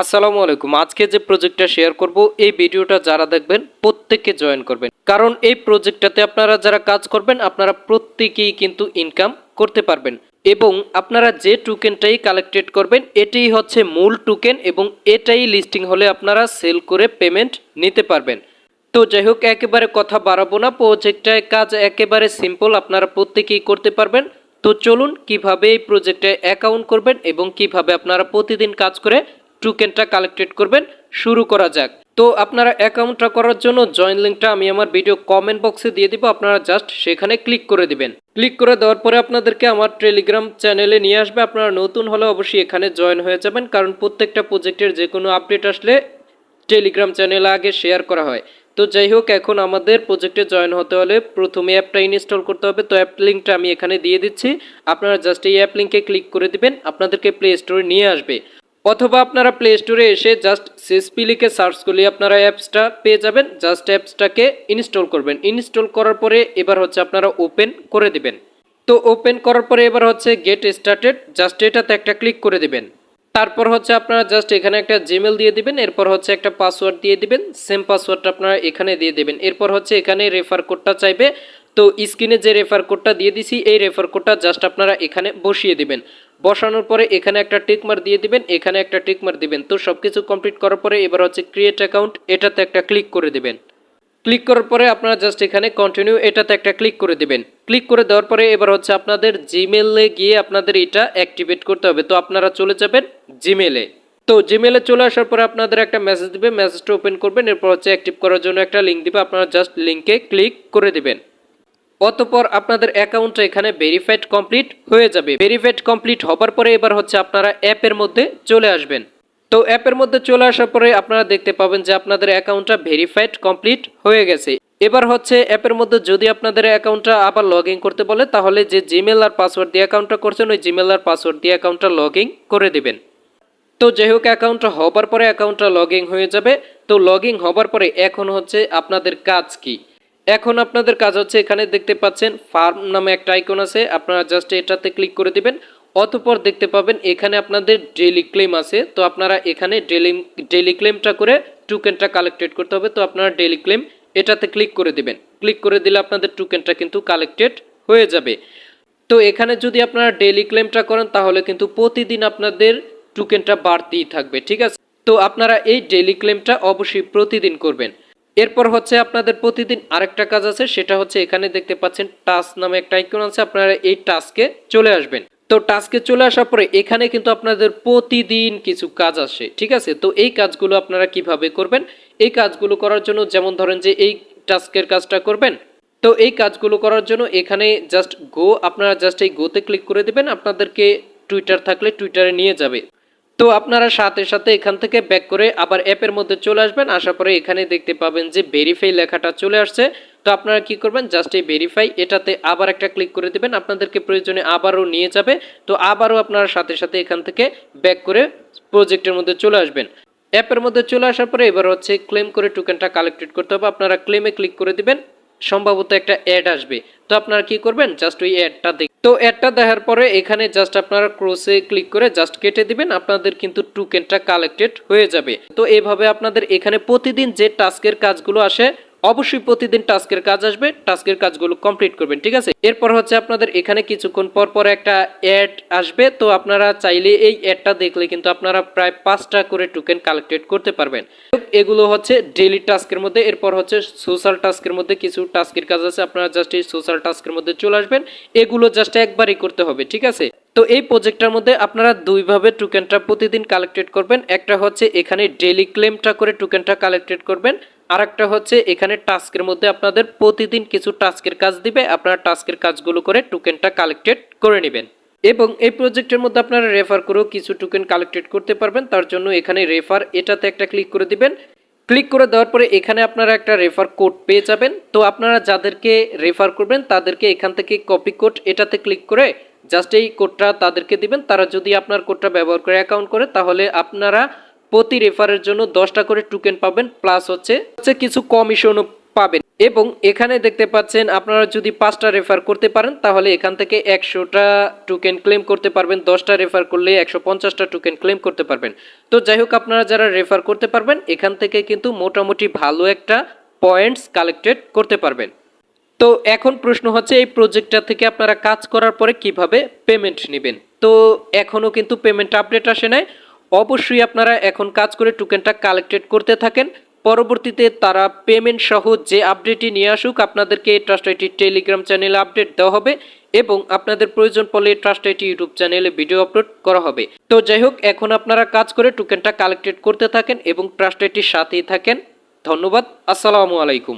আসসালামু আলাইকুম। আজকে যে প্রজেক্টটা শেয়ার করব, এই ভিডিওটা যারা দেখবেন, প্রত্যেককে জয়েন করবেন। কারণ এই প্রজেক্টটাতে আপনারা যারা কাজ করবেন, আপনারা প্রত্যেকেই কিন্তু ইনকাম করতে পারবেন। এবং আপনারা যে টোকেনটাই কালেক্টেড করবেন, এটাই হচ্ছে মূল টোকেন এবং এটাই লিস্টিং হলে আপনারা সেল করে পেমেন্ট নিতে পারবেন। তো যাই হোক, একেবারে কথা বাড়াবো না। প্রজেক্টটায় কাজ একেবারে সিম্পল আপনারা প্রত্যেকেই করতে পারবেন। তো চলুন, কীভাবে এই প্রজেক্টে অ্যাকাউন্ট করবেন এবং কীভাবে আপনারা প্রতিদিন কাজ করে টোকেনটা কালেক্টেড করবেন, শুরু করা যাক। তো আপনারা অ্যাকাউন্টটা করার জন্য জয়েন লিঙ্কটা আমি আমার ভিডিও কমেন্ট বক্সে দিয়ে দিব, আপনারা জাস্ট সেখানে ক্লিক করে দিবেন। ক্লিক করে দেওয়ার পরে আপনাদেরকে আমার টেলিগ্রাম চ্যানেলে নিয়ে আসবে, আপনারা নতুন হলে অবশ্যই এখানে জয়েন হয়ে যাবেন, কারণ প্রত্যেকটা প্রজেক্টের যে কোনো আপডেট আসলে টেলিগ্রাম চ্যানেলে আগে শেয়ার করা হয়। তো যাই হোক, এখন আমাদের প্রজেক্টে জয়েন হতে হলে প্রথমে অ্যাপটা ইনস্টল করতে হবে, তো অ্যাপ লিঙ্কটা আমি এখানে দিয়ে দিচ্ছি, আপনারা জাস্ট এই অ্যাপ লিঙ্কে ক্লিক করে দিবেন, আপনাদেরকে প্লে স্টোরে নিয়ে আসবে। অথবা আপনারা প্লে স্টোরে এসে জাস্ট সিএসপি লিখে সার্চ করলে আপনারা অ্যাপসটা পেয়ে যাবেন। জাস্ট অ্যাপসটাকে ইনস্টল করবেন। ইনস্টল করার পরে এবার হচ্ছে আপনারা ওপেন করে দিবেন। তো ওপেন করার পরে এবার হচ্ছে গেট স্টার্টেড জাস্ট এটাতে একটা ক্লিক করে দিবেন। তারপর হচ্ছে আপনারা জাস্ট এখানে একটা জিমেল দিয়ে দিবেন, এরপর হচ্ছে একটা পাসওয়ার্ড দিয়ে দিবেন। সেম পাসওয়ার্ডটা আপনারা এখানে দিয়ে দিবেন। এরপর হচ্ছে এখানে রেফার কোডটা চাইবে। তো স্ক্রিনে যে রেফার কোডটা দিয়ে দিছি, এই রেফার কোডটা জাস্ট আপনারা এখানে বসিয়ে দিবেন। বসানোর পরে এখানে একটা টিকমার দিয়ে দিবেন, এখানে একটা টিকমার দিবেন। তো সব কিছু কমপ্লিট করার পরে এবার হচ্ছে ক্রিয়েট অ্যাকাউন্ট এটাতে একটা ক্লিক করে দিবেন। ক্লিক করার পরে আপনারা জাস্ট এখানে কন্টিনিউ এটাতে একটা ক্লিক করে দিবেন। ক্লিক করে দেওয়ার পরে এবার হচ্ছে আপনাদের জিমেলে গিয়ে আপনাদের এটা অ্যাক্টিভেট করতে হবে। তো আপনারা চলে যাবেন জিমেলে তো জিমেলে চলে আসার পরে আপনাদের একটা মেসেজ দিবে মেসেজটা ওপেন করবেন, এরপর হচ্ছে অ্যাক্টিভ করার জন্য একটা লিঙ্ক দিবে। আপনারা জাস্ট লিঙ্কে ক্লিক করে দিবেন। অতপর আপনাদের অ্যাকাউন্টটা এখানে ভেরিফাইড কমপ্লিট হয়ে যাবে। ভেরিফাইড কমপ্লিট হবার পরে এবার হচ্ছে আপনারা অ্যাপের মধ্যে চলে আসবেন। তো অ্যাপের মধ্যে চলে আসার পরে আপনারা দেখতে পাবেন যে আপনাদের অ্যাকাউন্টটা ভেরিফাইড কমপ্লিট হয়ে গেছে। এবার হচ্ছে অ্যাপের মধ্যে যদি আপনাদের অ্যাকাউন্টটা আবার লগ করতে বলে, তাহলে যে জিমেল আর পাসওয়ার্ড দিয়ে অ্যাকাউন্টটা করছেন, ওই জিমেল আর পাসওয়ার্ড দিয়ে অ্যাকাউন্টটা লগ করে দেবেন। তো যাই হোক অ্যাকাউন্টটা হবার পরে অ্যাকাউন্টটা লগ হয়ে যাবে। তো লগ হবার পরে এখন হচ্ছে আপনাদের কাজ কি? এখন আপনাদের কাজ হচ্ছে এখানে দেখতে পাচ্ছেন ফার্ম নামে একটা আইকন আছে, আপনারা জাস্ট এটাতে ক্লিক করে দিবেন, অতপর দেখতে পাবেন এখানে আপনাদের ডেলি ক্লেম আছে, তো আপনারা এখানে ডেলি ডেলি ক্লেমটা করে টোকেনটা কালেক্টেড করতে হবে, তো আপনারা ডেলি ক্লেম এটাতে ক্লিক করে দিবেন। ক্লিক করে দিলে আপনাদের টোকেনটা কিন্তু কালেক্টেড হয়ে যাবে। তো এখানে যদি আপনারা ডেলি ক্লেমটা করেন, তাহলে কিন্তু প্রতিদিন আপনাদের টোকেনটা বাড়তেই থাকবে, ঠিক আছে? তো আপনারা এই ডেলি ক্লেমটা অবশ্যই প্রতিদিন করবেন। এরপর হচ্ছে আপনাদের প্রতিদিন আরেকটা কাজ আছে, সেটা হচ্ছে এখানে দেখতে পাচ্ছেন টাস্ক নামে একটা আইকন আছে, আপনারা এই টাস্কে চলে আসবেন। তো টাস্কে চলে আসার পরে এখানে কিন্তু আপনাদের প্রতিদিন কিছু কাজ আসে, ঠিক আছে? তো এই কাজগুলো আপনারা কীভাবে করবেন? এই কাজগুলো করার জন্য যেমন ধরেন যে এই টাস্কের কাজটা করবেন, তো এই কাজগুলো করার জন্য এখানে জাস্ট গো আপনারা জাস্ট এই গোতে ক্লিক করে দেবেন, আপনাদেরকে টুইটার থাকলে টুইটারে নিয়ে যাবে। তো আপনারা সাথে সাথে এখান থেকে ব্যাক করে আবার অ্যাপের মধ্যে চলে আসবেন। আসার পরে এখানে দেখতে পাবেন যে ভেরিফাই লেখাটা চলে আসছে। তো আপনারা কি করবেন? জাস্ট এই ভেরিফাই এটাতে আবার একটা ক্লিক করে দিবেন। আপনাদেরকে প্রয়োজনে আবারও নিয়ে যাবে। তো আবারও আপনারা সাথে সাথে এখান থেকে ব্যাক করে প্রজেক্টের মধ্যে চলে আসবেন। অ্যাপের মধ্যে চলে আসার পরে এবার হচ্ছে ক্লেম করে টোকেনটা কালেক্টেড করতে হবে। আপনারা ক্লেমে ক্লিক করে দিবেন। সম্ভবত একটা অ্যাড আসবে। তো আপনারা কি করবেন? জাস্ট ওই অ্যাডটা দেখ তো অ্যাডটা দেখার পরে এখানে জাস্ট আপনারা ক্রোসে ক্লিক করে জাস্ট কেটে দিবেন, আপনাদের কিন্তু টোকেনটা কালেক্টেড হয়ে যাবে। তো এভাবে আপনাদের এখানে প্রতিদিন যে টাস্কের কাজগুলো আসে অবশ্যই প্রতিদিন টাস্কের কাজ আসবে, টাস্কের কাজগুলো কমপ্লিট করবেন, ঠিক আছে? এরপর হচ্ছে আপনাদের এখানে কিছুক্ষণ পর পর একটা অ্যাড আসবে, তো আপনারা চাইলে এই অ্যাডটা দেখলে কিন্তু আপনারা প্রায় পাঁচটা করে টোকেন কালেক্টেড করতে পারবেন। এগুলো হচ্ছে ডেইলি টাস্কের মধ্যে, এরপর হচ্ছে সোশ্যাল টাস্কের মধ্যে কিছু টাস্কের কাজ আছে, আপনারা জাস্ট এই সোশ্যাল টাস্কের মধ্যে চলে আসবেন, এগুলো জাস্ট একবারই করতে হবে, ঠিক আছে? তো এই প্রজেক্টটার মধ্যে আপনারা দুইভাবে টোকেনটা প্রতিদিন কালেক্টেড করবেন, একটা হচ্ছে এখানে ডেইলি ক্লেমটা করে টোকেনটা কালেক্টেড করবেন আর একটা হচ্ছে, এখানে টাস্কের মধ্যে আপনাদের প্রতিদিন কিছু টাস্কের কাজ দিবে, আপনারা টাস্কের কাজগুলো করে টোকেনটা কালেক্টেড করে নেবেন। এবং এই প্রজেক্টের মধ্যে আপনারা রেফার করেও কিছু টোকেন কালেক্টেড করতে পারবেন, তার জন্য এখানে রেফার এটাতে একটা ক্লিক করে দিবেন। ক্লিক করে দেওয়ার পরে এখানে আপনারা একটা রেফার কোড পেয়ে যাবেন। তো আপনারা যাদেরকে রেফার করবেন, তাদেরকে এখান থেকে কপি কোড এটাতে ক্লিক করে জাস্ট এই কোডটা তাদেরকে দিবেন। তারা যদি আপনার কোডটা ব্যবহার করে অ্যাকাউন্ট করে, তাহলে আপনারা প্রতি রেফারের জন্য দশটা করে টোকেন পাবেন প্লাস হচ্ছে হচ্ছে কিছু কমিশনও পাবেন। এবং এখানে দেখতে পাচ্ছেন, আপনারা যদি পাঁচটা রেফার করতে পারেন, তাহলে এখান থেকে একশোটা টোকেন ক্লেম করতে পারবেন, দশটা রেফার করলে একশো পঞ্চাশটা টোকেন ক্লেম করতে পারবেন। তো যাই হোক, আপনারা যারা রেফার করতে পারবেন, এখান থেকে কিন্তু মোটামুটি ভালো একটা পয়েন্টস কালেক্টেড করতে পারবেন। তো এখন প্রশ্ন হচ্ছে, এই প্রজেক্টটা থেকে আপনারা কাজ করার পরে কীভাবে পেমেন্ট নেবেন? তো এখনও কিন্তু পেমেন্ট আপডেট আসে নাই। অবশ্যই আপনারা এখন কাজ করে টোকেনটা কালেক্টেড করতে থাকেন। পরবর্তীতে তারা পেমেন্ট সহ যে আপডেটই নিয়ে আসুক, আপনাদেরকে ট্রাস্ট আইটি টেলিগ্রাম চ্যানেলে আপডেট দেওয়া হবে এবং আপনাদের প্রয়োজন পড়লে ট্রাস্ট আইটি ইউটিউব চ্যানেলে ভিডিও আপলোড করা হবে। তো যাই হোক, এখন আপনারা কাজ করে টোকেনটা কালেক্টেড করতে থাকেন এবং ট্রাস্ট আইটির সাথেই থাকেন। ধন্যবাদ, আসসালামু আলাইকুম।